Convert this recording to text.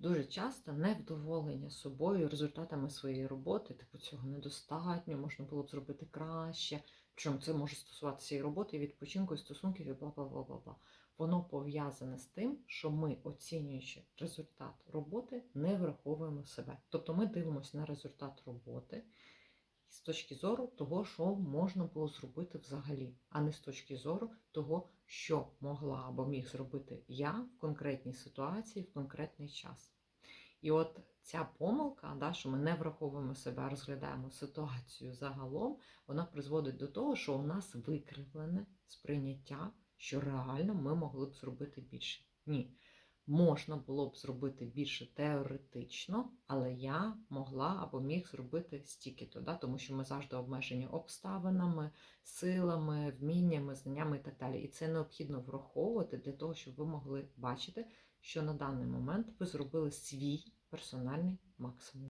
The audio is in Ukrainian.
дуже часто невдоволення собою, результатами своєї роботи, типу цього недостатньо, можна було б зробити краще. Причому це може стосуватися і роботи, і відпочинку, і стосунків, і бла бла бла бла бла. Воно пов'язане з тим, що ми, оцінюючи результат роботи, не враховуємо себе. Тобто ми дивимося на результат роботи з точки зору того, що можна було зробити взагалі, а не з точки зору того, що могла або міг зробити я в конкретній ситуації в конкретний час. І от ця помилка, да, що ми не враховуємо себе, а розглядаємо ситуацію загалом, вона призводить до того, що у нас викривлене сприйняття, що реально ми могли б зробити більше. Ні. Можна було б зробити більше теоретично, але я могла або міг зробити стільки-то, да? тому що ми завжди обмежені обставинами, силами, вміннями, знаннями і так далі. І це необхідно враховувати для того, щоб ви могли бачити, що на даний момент ви зробили свій персональний максимум.